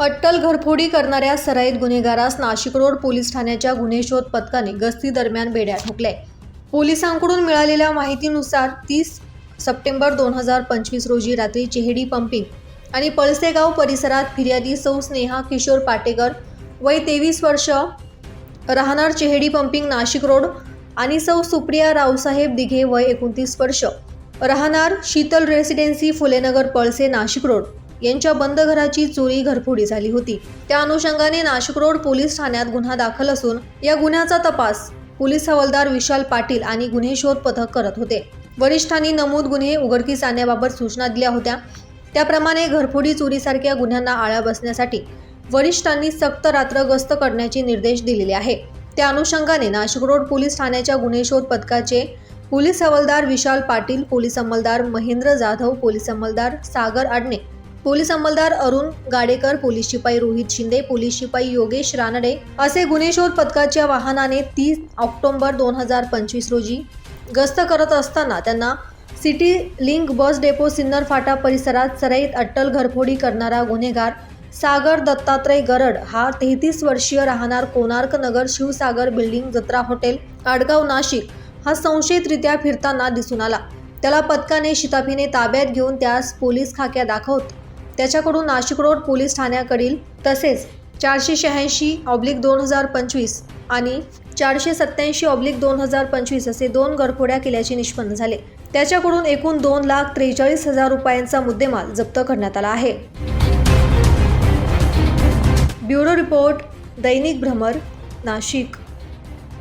अट्टल घरफोडी करणाऱ्या सराईत गुन्हेगारास नाशिक रोड पोलीस ठाण्याच्या गुन्हे शोध पथकाने गस्ती दरम्यान बेड्या ठोकल्या. पोलिसांकडून मिळालेल्या माहितीनुसार तीस सप्टेंबर दोन हजार पंचवीस रोजी रात्री चेहडी पंपिंग आणि पळसेगाव परिसरात फिर्यादी सौ स्नेहा किशोर पाटेकर वय तेवीस वर्ष राहणार चेहडी पंपिंग नाशिक रोड आणि सौ सुप्रिया रावसाहेब दिघे वय एकोणतीस वर्ष राहणार शीतल रेसिडेन्सी फुलेनगर पळसे नाशिक रोड. यांच्या बंद घराची चोरी घरफोडी झाली होती. त्या अनुषंगाने नाशिक रोड पोलीस ठाण्यात गुन्हा दाखल असून या गुन्ह्याचा तपास पोलीस हवालदार विशाल पाटील आणि गुन्हे शोध पथक करत होते. वरिष्ठांनी नमूद गुन्हे उघडकीस आणण्याबाबत सूचना दिल्या होत्या. त्याप्रमाणे घरफोडी चोरीसारख्या गुन्ह्यांना आळा बसण्यासाठी वरिष्ठांनी सक्त रात्र गस्त करण्याचे निर्देश दिलेले आहे. त्या अनुषंगाने नाशिक रोड पोलीस ठाण्याच्या गुन्हे शोध पथकाचे पोलीस हवालदार विशाल पाटील पोलीस अंमलदार महेंद्र जाधव पोलीस अंमलदार सागर आडणे पोलीस अंमलदार अरुण गाडेकर पोलीस शिपाई रोहित शिंदे पोलीस शिपाई योगेश रानडे असे गुन्हे शोध पथकाच्या वाहनाने तीस ऑक्टोबर दोन हजार पंचवीस रोजी गस्त करत असताना त्यांना city link bus depot Sinnar Phata परिसरात सराईत अट्टल घरफोडी करणारा गुन्हेगार सागर दत्तात्रय गरड हा तेहतीस वर्षीय राहणार कोणार्क नगर शिवसागर बिल्डिंग जत्रा हॉटेल आडगाव नाशिक हा संशयितरित्या फिरताना दिसून आला. त्याला पथकाने शिताफीने ताब्यात घेऊन त्यास पोलीस खाक्या दाखवत त्याच्याकडून नाशिक रोड पोलीस ठाण्याकडील तसेच चारशे शहाऐंशी ऑब्लिक दोन हजार पंचवीस आणि चारशे सत्याऐंशी ऑब्लिक दोन हजार पंचवीस असे दोन गरफोड्या केल्याचे निष्पन्न झाले. त्याच्याकडून एकूण दोन लाख त्रेचाळीस हजार रुपयांचा मुद्देमाल जप्त करण्यात आला आहे. ब्युरो रिपोर्ट दैनिक भ्रमर नाशिक.